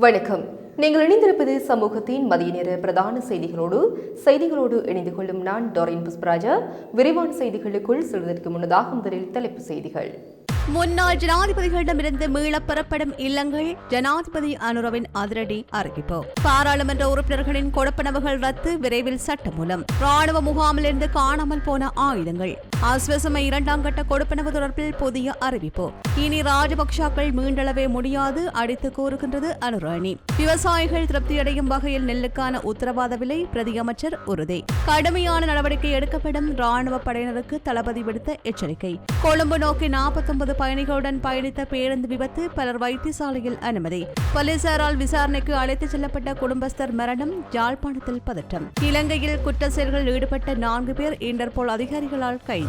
வணக்கம். நீங்கள் இணைந்திருப்பது சமூகத்தின் மதிய நேர பிரதான செய்திகளோடு செய்திகளோடு இணைந்து கொள்ளும் நான் டொரின் புஷ்பராஜா. விரைவான செய்திகளுக்குள் செல்வதற்கு முன்னதாக முதலில் தலைப்பு செய்திகள். முன்னாள் ஜனாதிபதிகளிடமிருந்து மீளப் பெறப்படும் இல்லங்கள் ஜனாதிபதி அனுரவின் அதிரடி அறிவிப்பு. பாராளுமன்ற உறுப்பினர்களின் கொடுப்பனவுகள் ரத்து விரைவில் சட்டமூலம். ராணுவ முகாமிலிருந்து காணாமல் போன ஆயுதங்கள். ஆஸ்வசம இரண்டாம் கட்ட கொடுப்பனவு தொடர்பில் புதிய அறிவிப்பு. இனி ராஜபக்சாக்கள் மீண்டளவே முடியாது அடித்து கூறுகின்றது அனுராணி. விவசாயிகள் திருப்தியடையும் வகையில் நெல்லுக்கான உத்தரவாத விலை பிரதியமைச்சர் உறுதி. கடுமையான நடவடிக்கை எடுக்கப்படும் ராணுவ படையினருக்கு தளபதி விடுத்த எச்சரிக்கை. கொழும்பு நோக்கி நாற்பத்தொன்பது பயணிகளுடன் பயணித்த பேருந்து விபத்து பலர் வைத்தியசாலையில் அனுமதி. போலீசாரால் விசாரணைக்கு அழைத்துச் செல்லப்பட்ட குடும்பஸ்தர் மரணம் யாழ்ப்பாணத்தில் பதற்றம். இலங்கையில் குற்ற செயல்களில் ஈடுபட்ட நான்கு பேர் இன்டர்போல் அதிகாரிகளால் கைது.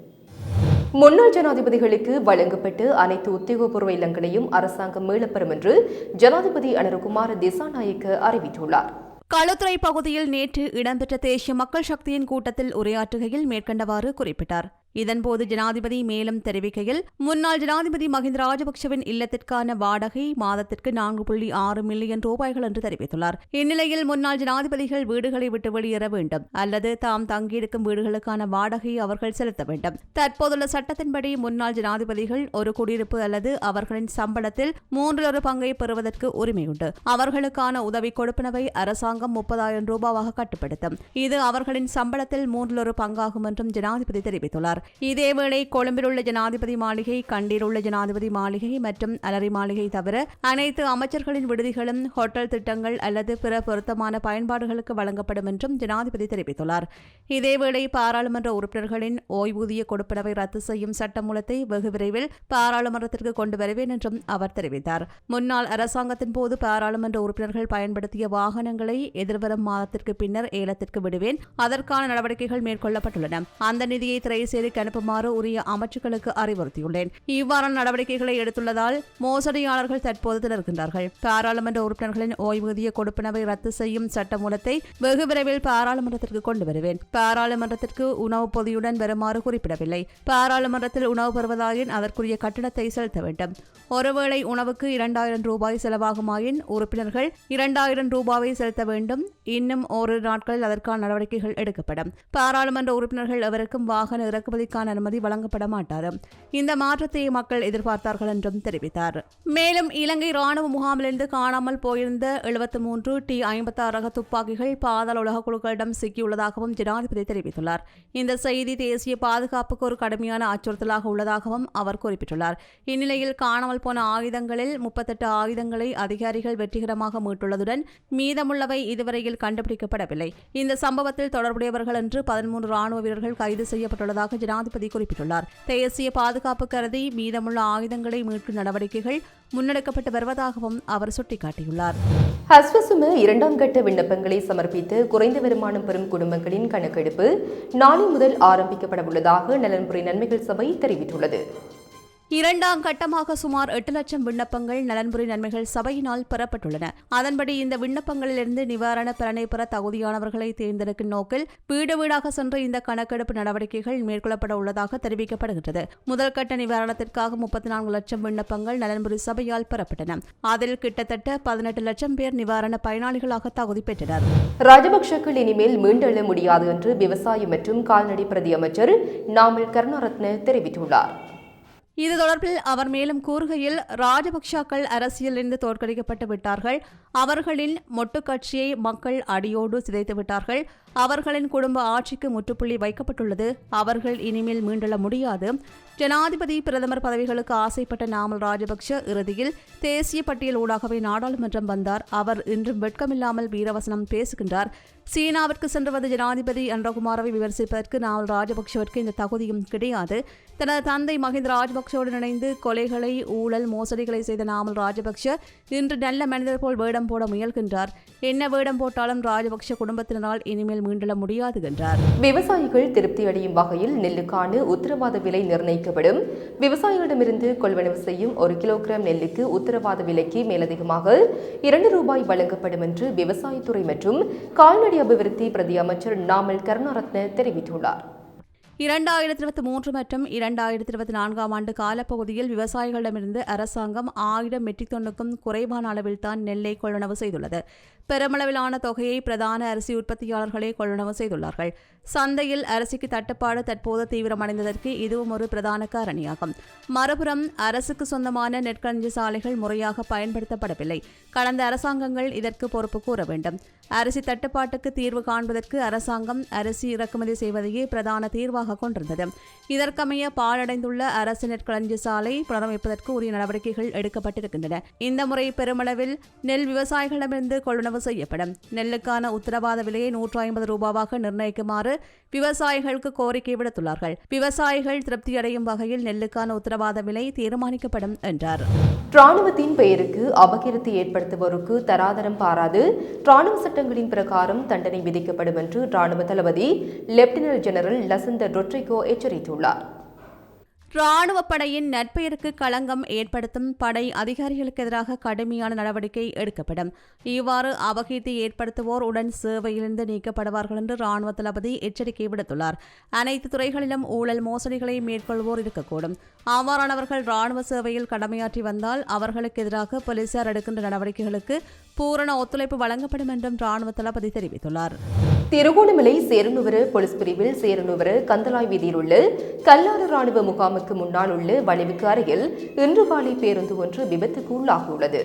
முன்னாள் ஜனாதிபதிகளுக்கு வழங்கப்பட்டு அனைத்து உத்தியோகபூர்வ இல்லங்களையும் அரசாங்கம் மீளப்பெறும் என்று ஜனாதிபதி அனுரகுமார திசாநாயக்க அறிவித்துள்ளார். களுத்துறை பகுதியில் நேற்று இடம்பெற்ற தேசிய மக்கள் சக்தியின் கூட்டத்தில் உரையாற்றுகையில் மேற்கண்டவாறு குறிப்பிட்டார். இதன்போது ஜனாதிபதி மேலும் தெரிவிக்கையில் முன்னாள் ஜனாதிபதி மஹிந்த ராஜபக்சவின் இல்லத்திற்கான வாடகை மாதத்திற்கு நான்கு புள்ளி ஆறு மில்லியன் ரூபாய்கள் என்று தெரிவித்துள்ளார். இந்நிலையில் முன்னாள் ஜனாதிபதிகள் வீடுகளை விட்டு வெளியேற வேண்டும். அல்லது தாம் தங்கியிருக்கும் வீடுகளுக்கான வாடகையை அவர்கள் செலுத்த வேண்டும். தற்போதுள்ள சட்டத்தின்படி முன்னாள் ஜனாதிபதிகள் ஒரு குடியிருப்பு அல்லது அவர்களின் சம்பளத்தில் மூன்றில் ஒரு பங்கை பெறுவதற்கு உரிமையுண்டு. அவர்களுக்கான உதவி கொடுப்பனவை அரசாங்கம் முப்பதாயிரம் ரூபாவாக கட்டுப்படுத்தும். இது அவர்களின் சம்பளத்தில் மூன்றில் ஒரு பங்காகும் என்றும் ஜனாதிபதி தெரிவித்துள்ளார். இதேவேளை கொழும்பில் உள்ள ஜனாதிபதி மாளிகை கண்டீர் உள்ள ஜனாதிபதி மாளிகை மற்றும் அலரி மாளிகை தவிர அனைத்து அமைச்சர்களின் விடுதிகளும் ஹோட்டல் திட்டங்கள் அல்லது பிற பொருத்தமான பயன்பாடுகளுக்கு வழங்கப்படும் என்றும் ஜனாதிபதி தெரிவித்துள்ளார். இதேவேளை பாராளுமன்ற உறுப்பினர்களின் ஓய்வூதிய கொடுப்பனவை ரத்து செய்யும் சட்டமூலத்தை வெகு விரைவில் பாராளுமன்றத்திற்கு கொண்டு வருவேன் என்றும் அவர் தெரிவித்தார். முன்னாள் அரசாங்கத்தின் போது பாராளுமன்ற உறுப்பினர்கள் பயன்படுத்திய வாகனங்களை எதிர்வரும் மாதத்திற்கு பின்னர் ஏலத்திற்கு விடுவேன். அதற்கான நடவடிக்கைகள் மேற்கொள்ளப்பட்டுள்ளன. அந்த நிதியை நடவடிக்கை அனுப்புமாறு உரிய அமைச்சுக்களுக்கு அறிவுறுத்தியுள்ளேன். இவ்வாறான நடவடிக்கைகளை எடுத்துள்ளதால் மோசடியாளர்கள் தற்போது திணறுகின்றார்கள். பாராளுமன்ற உறுப்பினர்களின் ஓய்வூதிய கொடுப்பனவை ரத்து செய்யும் சட்டமூலத்தை வெகு விரைவில் பாராளுமன்றத்திற்கு கொண்டு வருவேன். பாராளுமன்றத்திற்கு உணவு பொதியுடன் வருமாறு குறிப்பிடவில்லை. பாராளுமன்றத்தில் உணவு பெறுவதாயின் அதற்குரிய கட்டணத்தை செலுத்த வேண்டும். ஒருவேளை உணவுக்கு இரண்டாயிரம் ரூபாய் செலவாகுமாயின் உறுப்பினர்கள் இரண்டாயிரம் ரூபாயை செலுத்த வேண்டும். இன்னும் ஓரிரு நாட்களில் அதற்கான நடவடிக்கைகள் எடுக்கப்படும். பாராளுமன்ற உறுப்பினர்கள் எவருக்கும் வாகன இறக்குமதிக்கான அனுமதி வழங்கப்பட மாட்டார் இந்த மாற்றத்தை மக்கள் எதிர்பார்த்தார்கள் என்றும் தெரிவித்தார். மேலும் இலங்கை ராணுவ முகாமிலிருந்து காணாமல் போயிருந்த எழுபத்தி மூன்று டி ஐம்பத்தாறு ரக துப்பாக்கிகள் பாதாள உலக குழுக்களிடம் சிக்கியுள்ளதாகவும் ஜனாதிபதி தெரிவித்துள்ளார். இந்த செய்தி தேசிய பாதுகாப்புக்கு ஒரு கடுமையான அச்சுறுத்தலாக உள்ளதாகவும் அவர் குறிப்பிட்டுள்ளார். இந்நிலையில் காணாமல் போன ஆயுதங்களில் முப்பத்தெட்டு ஆயுதங்களை அதிகாரிகள் வெற்றிகரமாக மீட்டுள்ளதுடன் மீதமுள்ளவை இதுவரையில் கண்டுபிடிக்கப்படவில்லை. இந்த சம்பவத்தில் தொடர்புடையவர்கள் என்று பதிமூன்று ராணுவ வீரர்கள் கைது செய்யப்பட்டுள்ளதாக ஜனாதிபதி குறிப்பிட்டுள்ளார். தேசிய பாதுகாப்பு கருதி மீதமுள்ள ஆயுதங்களை மீட்கும் நடவடிக்கைகள் முன்னெடுக்கப்பட்டு வருவதாகவும் அவர் சுட்டிக்காட்டியுள்ளார். ஹஸ்வசும இரண்டாம் கட்ட விண்ணப்பங்களை சமர்ப்பித்து குறைந்த வருமானம் பெறும் குடும்பங்களின் கணக்கெடுப்பு நாளை முதல் ஆரம்பிக்கப்பட உள்ளதாக நலன்புரி நன்மைகள் சபை தெரிவித்துள்ளது. இரண்டாம் கட்டமாக சுமார் எட்டு லட்சம் விண்ணப்பங்கள் நலன்புரி நன்மைகள் சபையினால் பெறப்பட்டுள்ளன. அதன்படி இந்த விண்ணப்பங்களிலிருந்து நிவாரண பலனை பெற தகுதியானவர்களை தேர்ந்தெடுக்கும் நோக்கில் வீடு வீடாக சென்று இந்த கணக்கெடுப்பு நடவடிக்கைகள் மேற்கொள்ளப்பட உள்ளதாக தெரிவிக்கப்படுகின்றது. முதல் கட்ட நிவாரணத்திற்காக முப்பத்தி நான்கு லட்சம் விண்ணப்பங்கள் நலன்புரி சபையால் பெறப்பட்டன. அதில் கிட்டத்தட்ட பதினெட்டு லட்சம் பேர் நிவாரண பயனாளிகளாக தகுதி பெற்றனர். ராஜபக்சக்கள் இனிமேல் மீண்டெழ முடியாது என்று விவசாயம் மற்றும் கால்நடை பிரதி அமைச்சர் நாமல் கருணாரத்ன தெரிவித்துள்ளார். இது தொடர்பில் அவர் மேலும் கூறுகையில் ராஜபக்சாக்கள் அரசியலிருந்து தோற்கடிக்கப்பட்டு விட்டார்கள். அவர்களின் மொட்டு கட்சியை மக்கள் அடியோடு சிதைத்து விட்டார்கள். அவர்களின் குடும்ப ஆட்சிக்கு முற்றுப்புள்ளி வைக்கப்பட்டுள்ளது. அவர்கள் இனிமேல் மீண்டெழ முடியாது. ஜனாதிபதி பிரதமர் பதவிகளுக்கு ஆசைப்பட்ட நாமல் ராஜபக்ஷ இறுதியில் தேசிய பட்டியல் ஊடாகவே நாடாளுமன்றம் வந்தார். அவர் இன்றும் வெட்கமில்லாமல் வீரவசனம் பேசுகின்றார். சீனாவிற்கு சென்றுவது ஜனாதிபதி அன்றகுமாரவை விமர்சிப்பதற்கு நாமல் ராஜபக்ஷவிற்கு இந்த தகுதியும் கிடையாது. தனது தந்தை மஹிந்த ராஜபக்சோடு இணைந்து கொலைகளை ஊழல் மோசடிகளை செய்த நாமல் ராஜபக்ஷ இன்று நல்ல மனிதர் போல் வேடம் போட முயல்கின்றார். என்ன வேடம் போட்டாலும் ராஜபக்ஷ குடும்பத்தினரால் இனிமேல் மீண்டல முடியாது என்றார். விவசாயிகள் திருப்தி அடையும் வகையில் நெல்லுக்கான உத்தரவாத விலை நிர்ணயிக்கப்படும். விவசாயிகளிடமிருந்து கொள்வனவு செய்யும் ஒரு கிலோகிராம் நெல்லுக்கு உத்தரவாத விலைக்கு மேலதிகமாக இரண்டு ரூபாய் வழங்கப்படும் என்று விவசாயத்துறை மற்றும் கால்நடை அபிவிருத்தி பிரதி அமைச்சர் நாமல் கருணாரத்ன தெரிவித்துள்ளார். இரண்டாயிரத்தி இருபத்தி மூன்று மற்றும் இரண்டாயிரத்தி இருபத்தி நான்காம் ஆண்டு காலப்பகுதியில் விவசாயிகளிடமிருந்து அரசாங்கம் ஆயிரம் மெட்ரிக் டன்னுக்கும் குறைவான அளவில் தான் நெல்லை கொள்வனவு செய்துள்ளது. பெருமளவிலான தொகையை பிரதான அரிசி உற்பத்தியாளர்களே கொள்வனவு செய்துள்ளார்கள். சந்தையில் அரிசிக்கு தட்டுப்பாடு தற்போது தீவிரமடைந்ததற்கு இதுவும் ஒரு பிரதான காரணியாகும். மறுபுறம் அரசுக்கு சொந்தமான நெற்களஞ்சி சாலைகள் முறையாக பயன்படுத்தப்படவில்லை. கடந்த அரசாங்கங்கள் இதற்கு பொறுப்பு கூற வேண்டும். அரிசி தட்டுப்பாட்டுக்கு தீர்வு காண்பதற்கு அரசாங்கம் அரிசி இறக்குமதி செய்வதையே பிரதான தீர்வாக கொண்டிருந்தது. இதற்கமைய பாழடைந்துள்ள அரசு நெற்களஞ்சி சாலை புனரமைப்பதற்கு உரிய நடவடிக்கைகள் எடுக்கப்பட்டிருக்கின்றன. இந்த முறை பெருமளவில் நெல் விவசாயிகளிடமிருந்து கொள்வனவு செய்யப்படும். நெல்லுக்கான உத்தரவாத விலையை நூற்று ஐம்பது ரூபாவாக நிர்ணயிக்குமாறு விவசாயிகளுக்கு கோரிக்கை விடுத்துள்ளார்கள். விவசாயிகள் திருப்தியடையும் வகையில் நெல்லுக்கான உத்தரவாத விலை தீர்மானிக்கப்படும் என்றார். ராணுவத்தின் பெயருக்கு அபகீர்த்தி ஏற்படுத்துவோருக்கு தராதரம் பாராது. ராணுவ சட்டங்களின் பிரகாரம் தண்டனை விதிக்கப்படும் என்று ராணுவ தளபதி லெப்டினன்ட் ஜெனரல் லசந்த ரொட்ரிகோ எச்சரித்துள்ளார். ராணுவ படையின் நற்பெயருக்கு களங்கம் ஏற்படுத்தும் படை அதிகாரிகளுக்கு எதிராக கடுமையான நடவடிக்கை எடுக்கப்படும். இவ்வாறு அவகீர்த்தி ஏற்படுத்துவோர் உடன் சேவையிலிருந்து நீக்கப்படுவார்கள் என்று ராணுவ தளபதி எச்சரிக்கை விடுத்துள்ளார். அனைத்து துறைகளிலும் ஊழல் மோசடிகளை மேற்கொள்வோர் இருக்கக்கூடும். அவ்வாறானவர்கள் ராணுவ சேவையில் கடமையாற்றி வந்தால் அவர்களுக்கு எதிராக போலீசார் எடுக்கின்ற நடவடிக்கைகளுக்கு பூரண ஒத்துழைப்பு வழங்கப்படும் என்றும் ராணுவ தளபதி தெரிவித்துள்ளார். திருகோணமலை சேரனுவர போலீஸ் பிரிவில் சேரனுவர கந்தலாய் வீதியில் உள்ள கல்லாறு ராணுவ முகாமுக்கு முன்னால் உள்ள வளைவுக்கு அருகில் இன்று காலை பேருந்து ஒன்று விபத்துக்கு உள்ளாகியுள்ளது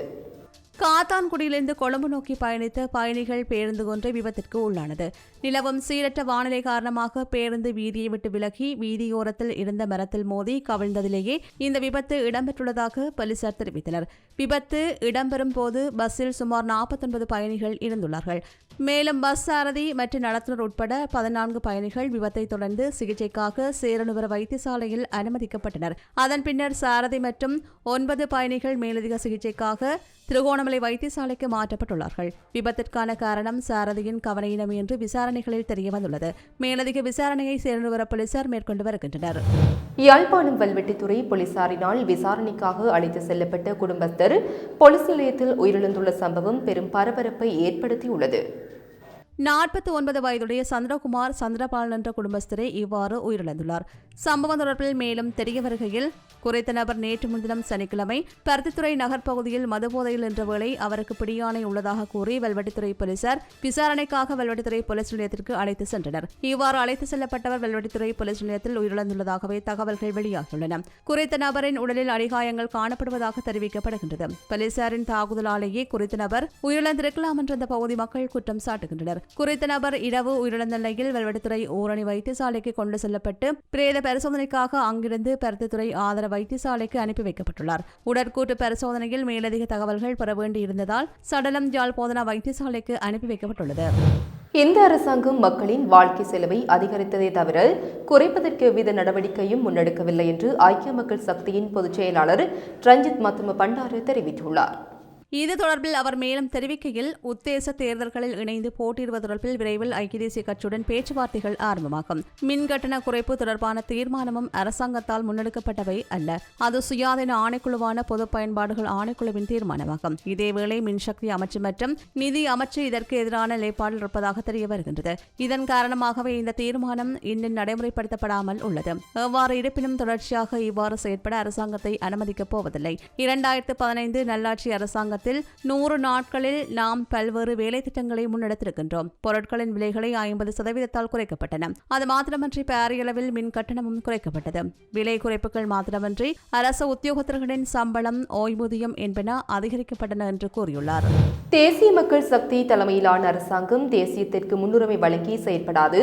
காத்தான்குடியிலிருந்து கொழும்பு நோக்கி பயணித்த பயணிகள் பேருந்து ஒன்று விபத்திற்கு உள்ளானது. நிலவும் சீரற்ற வானிலை காரணமாக பேருந்து வீதியை விட்டு விலகி வீதியோரத்தில் இருந்த மரத்தில் மோதி கவிழ்ந்ததிலேயே இந்த விபத்து இடம்பெற்றுள்ளதாக போலீசார் தெரிவித்தனர். விபத்து இடம்பெறும் போது பஸ்ஸில் சுமார் நாற்பத்தொன்பது பயணிகள் இருந்துள்ளார்கள். மேலும் பஸ் சாரதி மற்றும் நடத்துனர் உட்பட பதினான்கு பயணிகள் விபத்தை தொடர்ந்து சிகிச்சைக்காக சேரனுவர வைத்தியசாலையில் அனுமதிக்கப்பட்டனர். அதன் பின்னர் சாரதி மற்றும் ஒன்பது பயணிகள் மேலதிக சிகிச்சைக்காக திருகோணம் திருவண்ணாமலை வைத்தியசாலைக்கு மாற்றப்பட்டுள்ளார்கள். விபத்திற்கான காரணம் சாரதியின் கவனையினம் என்று விசாரணைகளில் தெரியவந்துள்ளது மேலதிக விசாரணையை சேர்ந்துவர போலீசார் மேற்கொண்டு வருகின்றனர். யாழ்ப்பாணம் வல்வெட்டித்துறை போலீசாரினால் விசாரணைக்காக அழைத்து செல்லப்பட்ட குடும்பஸ்தர் போலீஸ் நிலையத்தில் உயிரிழந்துள்ள சம்பவம் பெரும் பரபரப்பை ஏற்படுத்தியுள்ளது. நாற்பத்தி ஒன்பது வயதுடைய சந்திரகுமார் சந்திரபாலன் என்ற குடும்பஸ்தரே இவ்வாறு உயிரிழந்துள்ளார். சம்பவம் தொடர்பில் மேலும் தெரிய வருகையில் குறைத்த நபர் நேற்று முன்தினம் சனிக்கிழமை பருத்தித்துறை நகர் பகுதியில் மதுபோதையில் என்ற வேளை அவருக்கு பிடியானை உள்ளதாக கூறி வெல்வெட்டித்துறை போலீசார் விசாரணைக்காக வெல்வெட்டித்துறை போலீஸ் நிலையத்திற்கு அழைத்து சென்றனர். இவ்வாறு அழைத்து செல்லப்பட்டவர் வெல்வெட்டித்துறை போலீஸ் நிலையத்தில் உயிரிழந்துள்ளதாகவே தகவல்கள் வெளியாகியுள்ளன. குறித்த நபரின் உடலில் அடிகாயங்கள் காணப்படுவதாக தெரிவிக்கப்படுகின்றது. போலீசாரின் தாக்குதலாலேயே குறித்த நபர் உயிரிழந்திருக்கலாம் என்ற அந்த பகுதி மக்கள் குற்றம் சாட்டுகின்றனர். குறித்த நபர் இரவு உயிரிழந்த நிலையில் வெல்வெட்டித்துறை ஊரணி வைத்தியசாலைக்கு கொண்டு செல்லப்பட்டு பிரேத பரிசோதனைக்காக அங்கிருந்து பருத்தித்துறை ஆதர வைத்தியசாலைக்கு அனுப்பி வைக்கப்பட்டுள்ளார். உடற்கூட்டு பரிசோதனையில் மேலதிக தகவல்கள் பெற வேண்டியிருந்ததால் சடலம் ஜாழ் போதனா வைத்தியசாலைக்கு அனுப்பி வைக்கப்பட்டுள்ளது. இந்த அரசாங்கம் மக்களின் வாழ்க்கை செலவை அதிகரித்ததை தவிர குறைப்பதற்கு எவ்வித நடவடிக்கையும் முன்னெடுக்கவில்லை என்று ஐக்கிய மக்கள் சக்தியின் பொதுச் செயலாளர் ரஞ்சித் மத்தும பண்டாரு தெரிவித்துள்ளார். இது தொடர்பில் அவர் மேலும் தெரிவிக்கையில் உத்தேச தேர்தல்களில் இணைந்து போட்டியிடுவது தொடர்பில் விரைவில் ஐக்கிய தேசிய கட்சியுடன் பேச்சுவார்த்தைகள் ஆரம்பமாகும். மின் கட்டண குறைப்பு தொடர்பான தீர்மானமும் அரசாங்கத்தால் முன்னெடுக்கப்பட்டவை அல்ல. அது சுயாதீன ஆணைக்குழுவான பொது பயன்பாடுகள் ஆணைக்குழுவின் தீர்மானமாகும். இதேவேளை மின்சக்தி அமைச்சு மற்றும் நிதி அமைச்சு இதற்கு எதிரான நிலைப்பாடில் இருப்பதாக தெரிய வருகின்றது. இதன் காரணமாகவே இந்த தீர்மானம் இன்னும் நடைமுறைப்படுத்தப்படாமல் உள்ளது. எவ்வாறு இருப்பினும் தொடர்ச்சியாக இவ்வாறு செயற்பட அரசாங்கத்தை அனுமதிக்கப் போவதில்லை. இரண்டாயிரத்து பதினைந்து நல்லாட்சி அரசாங்கத்தை காலத்தில் நூறு நாட்களில் நாம் பல்வேறு வேலை திட்டங்களை முன்னெடுத்திருக்கின்றோம். பொருட்களின் விலைகளை ஐம்பது சதவீதத்தால் குறைக்கப்பட்டன. அது மாத்திரமன்றி பாரியளவில் மின் கட்டணமும் குறைக்கப்பட்டது. விலை குறைப்புகள் மாத்திரமன்றி அரசு உத்தியோகத்தர்களின் சம்பளம் ஓய்வூதியம் என்பன அதிகரிக்கப்பட்டன என்று கூறியுள்ளார். தேசிய மக்கள் சக்தி தலைமையிலான அரசாங்கம் தேசியத்திற்கு முன்னுரிமை வழங்கி செயற்படாது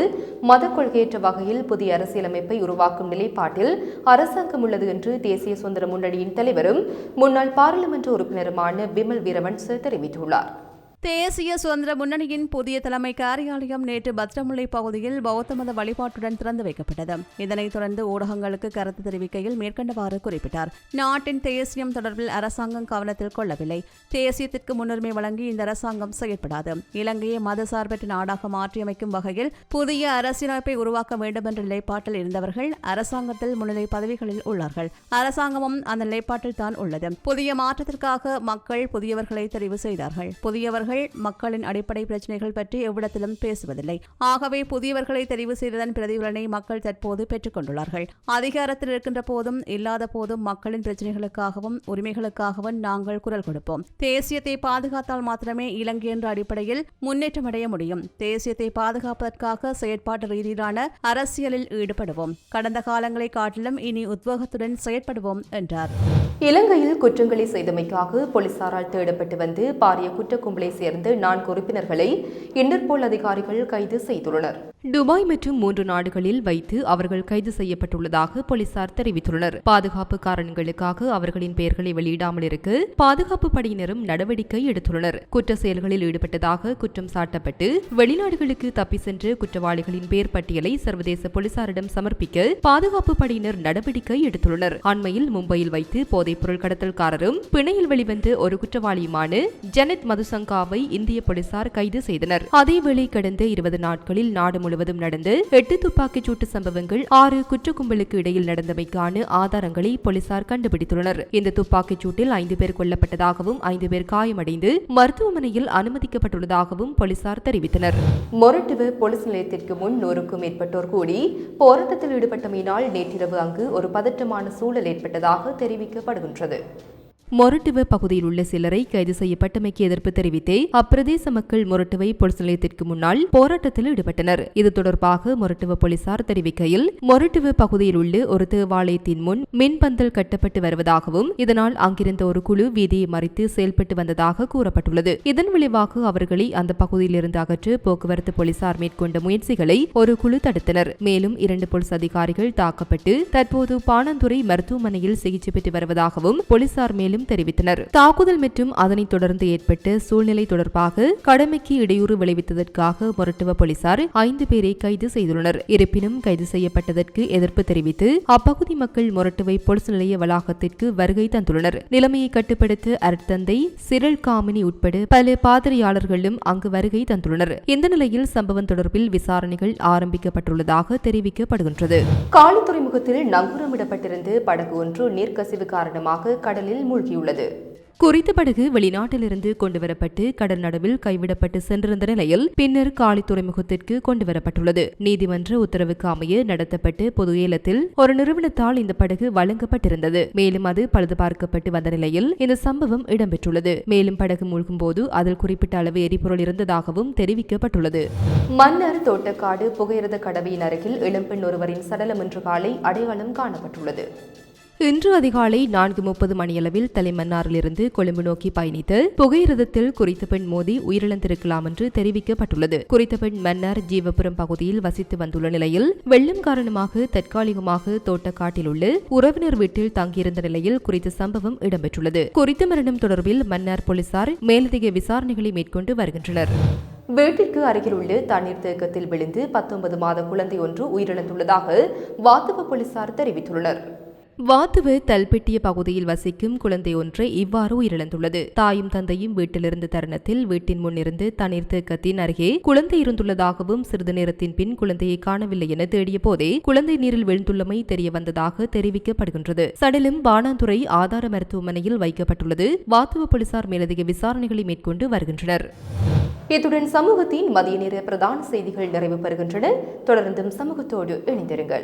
மத கொள்கையற்ற வகையில் புதிய அரசியலமைப்பை உருவாக்கும் நிலைப்பாட்டில் அரசாங்கம் உள்ளது என்று தேசிய சுதந்திர முன்னணியின் தலைவரும் முன்னாள் பாராளுமன்ற உறுப்பினருமான விமல் வீரவன்ச தெரிவித்துள்ளார். தேசிய சுதந்திர முன்னணியின் புதிய தலைமை காரியாலயம் நேற்று பத்ரமுல்லை பகுதியில் பௌத்த மத வழிபாட்டுடன் திறந்து வைக்கப்பட்டது. இதனைத் தொடர்ந்து ஊடகங்களுக்கு கருத்து தெரிவிக்கையில் மேற்கண்டவாறு குறிப்பிட்டார். நாட்டின் தேசியம் தொடர்பில் அரசாங்கம் கவனத்தில் கொள்ளவில்லை. தேசியத்திற்கு முன்னுரிமை வழங்கி இந்த அரசாங்கம் செயல்படாது இலங்கையை மதசார்பற்ற நாடாக மாற்றியமைக்கும் வகையில் புதிய அரசியலமைப்பை உருவாக்க வேண்டும் என்ற நிலைப்பாட்டில் இருந்தவர்கள் அரசாங்கத்தில் முன்னிலை பதவிகளில் உள்ளார்கள். அரசாங்கமும் அந்த நிலைப்பாட்டில் தான் உள்ளது. புதிய மாற்றத்திற்காக மக்கள் புதியவர்களை தெரிவு செய்தார்கள். புதியவர்கள் மக்களின் அடிப்படை பிரச்சினைகள் பற்றி எவ்விடத்திலும் பேசுவதில்லை. ஆகவே புதியவர்களை தெரிவு செய்ததன் பிரதிபலனை மக்கள் தற்போது பெற்றுக் கொண்டுள்ளார்கள். அதிகாரத்தில் இருக்கின்ற போதும் இல்லாத போதும் மக்களின் பிரச்சினைகளுக்காகவும் உரிமைகளுக்காகவும் நாங்கள் குரல் கொடுப்போம். தேசியத்தை பாதுகாத்தால் மாத்திரமே இலங்கை என்ற அடிப்படையில் முன்னேற்றம் அடைய முடியும். தேசியத்தை பாதுகாப்பதற்காக செயற்பாட்டு ரீதியிலான அரசியலில் ஈடுபடுவோம். கடந்த காலங்களை காட்டிலும் இனி உத்வேகத்துடன் செயற்படுவோம் என்றார். இலங்கையில் குற்றங்களை செய்தமைக்காக போலீசாரால் தேடப்பட்டு வந்து பாரிய குற்ற கும்பலை சேர்ந்த நான்கு உறுப்பினர்களை இன்டர்போல் அதிகாரிகள் கைது செய்துள்ளனர். துபாய் மற்றும் மூன்று நாடுகளில் வைத்து அவர்கள் கைது செய்யப்பட்டுள்ளதாக போலீசார் தெரிவித்துள்ளனர். பாதுகாப்பு காரணங்களுக்காக அவர்களின் பெயர்களை வெளியிடாமல் இருக்க பாதுகாப்பு படையினரும் நடவடிக்கை எடுத்துள்ளனர். குற்ற செயல்களில் ஈடுபட்டதாக குற்றம் சாட்டப்பட்டு வெளிநாடுகளுக்கு தப்பி சென்று குற்றவாளிகளின் பெயர் பட்டியலை சர்வதேச போலீசாரிடம் சமர்ப்பிக்க பாதுகாப்பு படையினர் நடவடிக்கை எடுத்துள்ளனர். அண்மையில் மும்பையில் வைத்து போதைப் பொருள் கடத்தல்காரரும் பிணையில் வெளிவந்த ஒரு குற்றவாளியுமான ஜெனத் மதுசங்காவை இந்திய போலீசார் கைது செய்தனர். அதேவேளை கடந்த இருபது நாட்களில் நாடு முழுவதும் நடந்து எட்டு துப்பாக்கிச் சூட்டு சம்பவங்கள் ஆறு குற்ற கும்பலுக்கு இடையில் நடந்தமைக்கான ஆதாரங்களை போலீசார் கண்டுபிடித்துள்ளனர். இந்த துப்பாக்கிச் சூட்டில் ஐந்து பேர் கொல்லப்பட்டதாகவும் ஐந்து பேர் காயமடைந்து மருத்துவமனையில் அனுமதிக்கப்பட்டுள்ளதாகவும் போலீசார் தெரிவித்தனர். மொரட்டுவு போலீஸ் நிலையத்திற்கு முன் நூறுக்கும் மேற்பட்டோர் கூடி போராட்டத்தில் ஈடுபட்டமையினால் நேற்றிரவு அங்கு ஒரு பதற்றமான சூழல் ஏற்பட்டதாக தெரிவிக்கப்படுகின்றது. மொரட்டுவ பகுதியில் உள்ள சிலரை கைது செய்யப்பட்டமைக்கு எதிர்ப்பு தெரிவித்தே அப்பிரதேச மக்கள் மொரட்டுவை போலீஸ் நிலையத்திற்கு முன்னால் போராட்டத்தில் ஈடுபட்டனர். இது தொடர்பாக மொரட்டுவ போலீசார் தெரிவிக்கையில் மொரட்டுவ பகுதியில் உள்ள ஒரு தேவாலயத்தின் முன் மின்பந்தல் கட்டப்பட்டு வருவதாகவும் இதனால் அங்கிருந்த ஒரு குழு வீதியை மறித்து செயல்பட்டு வந்ததாக கூறப்பட்டுள்ளது. இதன் விளைவாக அவர்களை அந்த பகுதியிலிருந்து அகற்ற போக்குவரத்து போலீசார் மேற்கொண்ட முயற்சிகளை ஒரு குழு தடுத்தனர். மேலும் இரண்டு போலீஸ் அதிகாரிகள் தாக்கப்பட்டு தற்போது பாணந்துறை மருத்துவமனையில் சிகிச்சை பெற்று வருவதாகவும் போலீசார் மேலும் தெரிவித்தனர். தாக்குதல் மற்றும் அதனைத் தொடர்ந்து ஏற்பட்ட சூழ்நிலை தொடர்பாக கடமைக்கு இடையூறு விளைவித்ததற்காக மொரட்டுவ போலீசார் ஐந்து பேரை கைது செய்துள்ளனர். இருப்பினும் கைது செய்யப்பட்டதற்கு எதிர்ப்பு தெரிவித்து அப்பகுதி மக்கள் மொரட்டுவை போலீஸ் நிலைய வளாகத்திற்கு வருகை தந்துள்ளனர். நிலைமையை கட்டுப்படுத்த அருட்தந்தை சிரல் காமினி உட்பட பல பாதிரியாளர்களும் அங்கு வருகை தந்துள்ளனர். இந்த நிலையில் சம்பவம் தொடர்பில் விசாரணைகள் ஆரம்பிக்கப்பட்டுள்ளதாக தெரிவிக்கப்படுகின்றது. காலி துறைமுகத்தில் நங்கூரமிடப்பட்டிருந்து படகு ஒன்று நீர்க்கசிவு காரணமாக கடலில் மூழ்கியுள்ளது குறித்த படகு வெளிநாட்டிலிருந்து கொண்டுவரப்பட்டு கடல் நடுவில் கைவிடப்பட்டு சென்றிருந்த நிலையில் பின்னர் காலி துறைமுகத்திற்கு கொண்டுவரப்பட்டுள்ளது. நீதிமன்ற உத்தரவுக்கு அமைய நடத்தப்பட்டு பொது ஏலத்தில் ஒரு நிறுவனத்தால் இந்த படகு வழங்கப்பட்டிருந்தது. மேலும் அது பழுது பார்க்கப்பட்டு வந்த நிலையில் இந்த சம்பவம் இடம்பெற்றுள்ளது. மேலும் படகு மூழ்கும் போது அதில் குறிப்பிட்ட அளவு எரிபொருள் இருந்ததாகவும் தெரிவிக்கப்பட்டுள்ளது. மன்னர் தோட்டக்காடு புகையிரத கடவையின் அருகில் இளம்பெண் ஒருவரின் சடலம் இன்று காலை அடையாளம் காணப்பட்டுள்ளது. இன்று அதிகாலை நான்கு முப்பது மணியளவில் தலைமன்னாரிலிருந்து கொழும்பு நோக்கி பயணித்து புகையிரதத்தில் குறித்த பெண் மோதி உயிரிழந்திருக்கலாம் என்று தெரிவிக்கப்பட்டுள்ளது. குறித்த பெண் மன்னார் ஜீவபுரம் பகுதியில் வசித்து வந்துள்ள நிலையில் வெள்ளம் காரணமாக தற்காலிகமாக தோட்டக்காட்டில் உள்ள உறவினர் வீட்டில் தங்கியிருந்த நிலையில் குறித்த சம்பவம் இடம்பெற்றுள்ளது. குறித்த மரணம் தொடர்பில் மன்னார் போலீசார் மேலதிக விசாரணைகளை மேற்கொண்டு வருகின்றனர். வீட்டிற்கு அருகில் உள்ள தண்ணீர் தேக்கத்தில் விழுந்து பத்தொன்பது மாத குழந்தை ஒன்று உயிரிழந்துள்ளதாக வாத்துவ போலீசார் தெரிவித்துள்ளனர். வாத்துவ தல்பெட்டிய பகுதியில் வசிக்கும் குழந்தை ஒன்றை இவ்வாறு உயிரிழந்துள்ளது. தாயும் தந்தையும் வீட்டிலிருந்த தருணத்தில் வீட்டின் முன்னிருந்து தண்ணீர் தேக்கத்தின் அருகே குழந்தை இருந்துள்ளதாகவும் சிறிது நேரத்தின் பின் குழந்தையை காணவில்லை என தேடிய போதே குழந்தை நீரில் விழுந்துள்ளமை தெரிய வந்ததாக தெரிவிக்கப்படுகின்றது. சடலம் பாணாந்துறை ஆதார மருத்துவமனையில் வைக்கப்பட்டுள்ளது. வாத்துவ போலீசார் மேலதிக விசாரணைகளை மேற்கொண்டு வருகின்றனர். இத்துடன் சமூகத்தின் மதிய நேர பிரதான செய்திகள் நிறைவு பெறுகின்றன. தொடர்ந்தும் சமூகத்தோடு இணைந்திருங்கள்.